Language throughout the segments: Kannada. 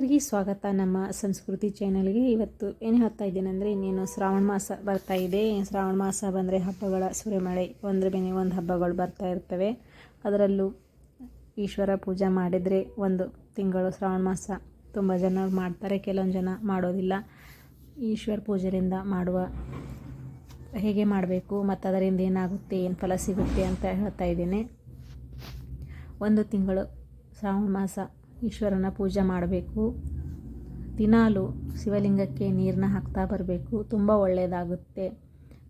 ಎಲ್ಲರಿಗೂ ಸ್ವಾಗತ. ನಮ್ಮ ಸಂಸ್ಕೃತಿ ಚಾನಲ್ಗೆ ಇವತ್ತು ಏನು ಹೇಳ್ತಾ ಇದ್ದೀನಿ ಅಂದರೆ ಇನ್ನೇನು ಶ್ರಾವಣ ಮಾಸ ಬರ್ತಾ ಇದೆ. ಶ್ರಾವಣ ಮಾಸ ಬಂದರೆ ಹಬ್ಬಗಳ ಸುರಿಮಳೆ, ಒಂದ್ರ ಬೆನೆ ಒಂದು ಹಬ್ಬಗಳು ಬರ್ತಾ ಇರ್ತವೆ. ಅದರಲ್ಲೂ ಈಶ್ವರ ಪೂಜೆ ಮಾಡಿದರೆ ಒಂದು ತಿಂಗಳು ಶ್ರಾವಣ ಮಾಸ ತುಂಬ ಜನ ಮಾಡ್ತಾರೆ, ಕೆಲವೊಂದು ಜನ ಮಾಡೋದಿಲ್ಲ. ಈಶ್ವರ ಪೂಜೆಯಿಂದ ಮಾಡುವ ಹೇಗೆ ಮಾಡಬೇಕು, ಮತ್ತು ಅದರಿಂದ ಏನಾಗುತ್ತೆ, ಏನು ಫಲ ಸಿಗುತ್ತೆ ಅಂತ ಹೇಳ್ತಾ ಇದ್ದೀನಿ. ಒಂದು ತಿಂಗಳು ಶ್ರಾವಣ ಮಾಸ ಈಶ್ವರನ ಪೂಜೆ ಮಾಡಬೇಕು. ದಿನಾಲು ಶಿವಲಿಂಗಕ್ಕೆ ನೀರನ್ನ ಹಾಕ್ತಾ ಬರಬೇಕು. ತುಂಬ ಒಳ್ಳೆಯದಾಗುತ್ತೆ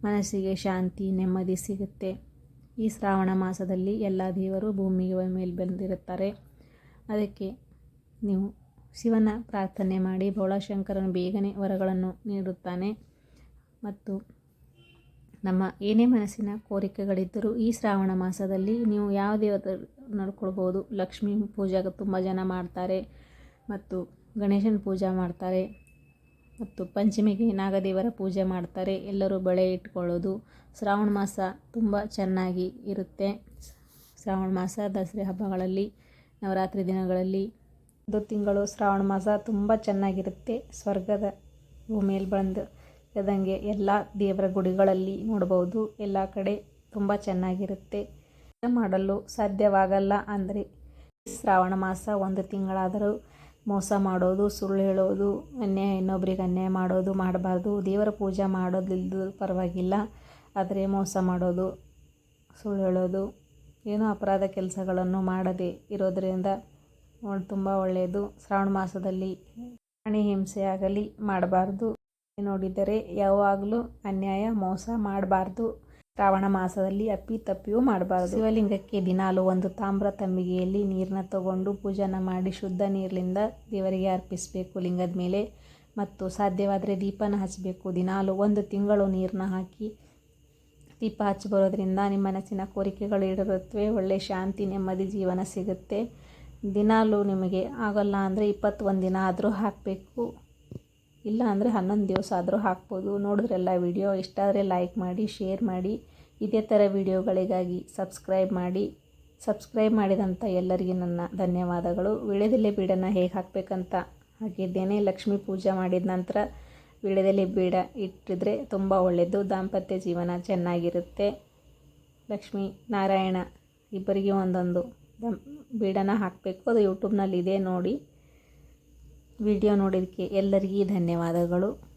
ಮನಸ್ಸಿಗೆ ಶಾಂತಿ, ನೆಮ್ಮದಿ ಸಿಗುತ್ತೆ. ಈ ಶ್ರಾವಣ ಮಾಸದಲ್ಲಿ ಎಲ್ಲ ದೇವರು ಭೂಮಿಗೆ ಮೇಲೆ ಬಂದಿರುತ್ತಾರೆ. ಅದಕ್ಕೆ ನೀವು ಶಿವನ ಪ್ರಾರ್ಥನೆ ಮಾಡಿ ಬೌಳಶಂಕರನು ಬೇಗನೆ ವರಗಳನ್ನು ನೀಡುತ್ತಾನೆ. ಮತ್ತು ನಮ್ಮ ಏನೇ ಮನಸ್ಸಿನ ಕೋರಿಕೆಗಳಿದ್ದರೂ ಈ ಶ್ರಾವಣ ಮಾಸದಲ್ಲಿ ನೀವು ಯಾವ ದೇವತೆ ನಡ್ಕೊಳ್ಬೋದು. ಲಕ್ಷ್ಮೀ ಪೂಜೆಗೆ ತುಂಬ ಜನ ಮಾಡ್ತಾರೆ ಮತ್ತು ಗಣೇಶನ ಪೂಜೆ ಮಾಡ್ತಾರೆ ಮತ್ತು ಪಂಚಮಿಗೆ ನಾಗದೇವರ ಪೂಜೆ ಮಾಡ್ತಾರೆ. ಎಲ್ಲರೂ ಬಳೆ ಇಟ್ಕೊಳ್ಳೋದು. ಶ್ರಾವಣ ಮಾಸ ತುಂಬ ಚೆನ್ನಾಗಿ ಇರುತ್ತೆ. ಶ್ರಾವಣ ಮಾಸ ದಸರೆ ಹಬ್ಬಗಳಲ್ಲಿ, ನವರಾತ್ರಿ ದಿನಗಳಲ್ಲಿ. ಒಂದು ತಿಂಗಳು ಶ್ರಾವಣ ಮಾಸ ತುಂಬ ಚೆನ್ನಾಗಿರುತ್ತೆ. ಸ್ವರ್ಗದ ಭೂಮಿಯಲ್ಲಿ ಬಂದು ಇದಂಗೆ ಎಲ್ಲ ದೇವರ ಗುಡಿಗಳಲ್ಲಿ ನೋಡ್ಬೋದು ಎಲ್ಲ ಕಡೆ ತುಂಬ ಚೆನ್ನಾಗಿರುತ್ತೆ. ಮಾಡಲು ಸಾಧ್ಯವಾಗಲ್ಲ ಅಂದರೆ ಶ್ರಾವಣ ಮಾಸ ಒಂದು ತಿಂಗಳಾದರೂ ಮೋಸ ಮಾಡೋದು, ಸುಳ್ಳು ಹೇಳೋದು, ಅನ್ಯಾಯ ಇನ್ನೊಬ್ರಿಗೆ ಅನ್ಯಾಯ ಮಾಡೋದು, ಮಾಡಬಾರ್ದು. ದೇವರ ಪೂಜೆ ಮಾಡೋದಿಲ್ಲದ ಪರವಾಗಿಲ್ಲ, ಆದರೆ ಮೋಸ ಮಾಡೋದು, ಸುಳ್ಳು ಹೇಳೋದು, ಏನೋ ಅಪರಾಧ ಕೆಲಸಗಳನ್ನು ಮಾಡದೆ ಇರೋದರಿಂದ ತುಂಬ ಒಳ್ಳೆಯದು ಶ್ರಾವಣ ಮಾಸದಲ್ಲಿ ಪ್ರಾಣಿ ಹಿಂಸೆ ಆಗಲಿ, ಮಾಡಬಾರ್ದು. ನೋಡಿದರೆ ಯಾವಾಗಲೂ ಅನ್ಯಾಯ, ಮೋಸ ಮಾಡಬಾರ್ದು. ಶ್ರಾವಣ ಮಾಸದಲ್ಲಿ ಅಪ್ಪಿ ತಪ್ಪಿಯೂ ಮಾಡಬಾರ್ದು. ಶಿವಲಿಂಗಕ್ಕೆ ದಿನಾಲು ಒಂದು ತಾಮ್ರ ತಂಬಿಗೆಯಲ್ಲಿ ನೀರನ್ನ ತಗೊಂಡು ಪೂಜನ ಮಾಡಿ ಶುದ್ಧ ನೀರಿನಿಂದ ದೇವರಿಗೆ ಅರ್ಪಿಸಬೇಕು ಲಿಂಗದ ಮೇಲೆ. ಮತ್ತು ಸಾಧ್ಯವಾದರೆ ದೀಪನ ಹಚ್ಚಬೇಕು ದಿನಾಲು ಒಂದು ತಿಂಗಳು ನೀರನ್ನ ಹಾಕಿ ದೀಪ ಹಚ್ಚಿ ಬರೋದ್ರಿಂದ ನಿಮ್ಮ ಮನಸ್ಸಿನ ಕೋರಿಕೆಗಳು ಈಡೇರುತ್ತವೆ. ಒಳ್ಳೆ ಶಾಂತಿ, ನೆಮ್ಮದಿ ಜೀವನ ಸಿಗುತ್ತೆ. ದಿನಾಲು ನಿಮಗೆ ಆಗೋಲ್ಲ ಅಂದರೆ ಇಪ್ಪತ್ತೊಂದು ದಿನ ಆದರೂ ಹಾಕಬೇಕು. ಇಲ್ಲ ಅಂದರೆ ಹನ್ನೊಂದು ದಿವಸ ಆದರೂ ಹಾಕ್ಬೋದು. ನೋಡಿದ್ರೆಲ್ಲ ವಿಡಿಯೋ ಇಷ್ಟ ಆದರೆ ಲೈಕ್ ಮಾಡಿ ಶೇರ್ ಮಾಡಿ. ಇದೇ ಥರ ವಿಡಿಯೋಗಳಿಗಾಗಿ ಸಬ್ಸ್ಕ್ರೈಬ್ ಮಾಡಿ. ಸಬ್ಸ್ಕ್ರೈಬ್ ಮಾಡಿದಂಥ ಎಲ್ಲರಿಗೆ ನನ್ನ ಧನ್ಯವಾದಗಳು. ವಿಳ್ಯದೆಲೆ ಬೀಡನ್ನು ಹೇಗೆ ಹಾಕಬೇಕಂತ ಹಾಕಿದ್ದೇನೆ ಲಕ್ಷ್ಮೀ ಪೂಜೆ ಮಾಡಿದ ನಂತರ ವಿಳ್ಯದೆಲೆ ಬೀಡ ಇಟ್ಟಿದ್ರೆ ತುಂಬ ಒಳ್ಳೆಯದು ದಾಂಪತ್ಯ ಜೀವನ ಚೆನ್ನಾಗಿರುತ್ತೆ. ಲಕ್ಷ್ಮೀ ನಾರಾಯಣ ಇಬ್ಬರಿಗೆ ಒಂದೊಂದು ಬೀಡನ ಹಾಕಬೇಕು. ಅದು ಯೂಟ್ಯೂಬ್ನಲ್ಲಿ ಇದೆ ನೋಡಿ. ವಿಡಿಯೋ ನೋಡಿದ್ದಕ್ಕೆ ಎಲ್ಲರಿಗೂ ಧನ್ಯವಾದಗಳು.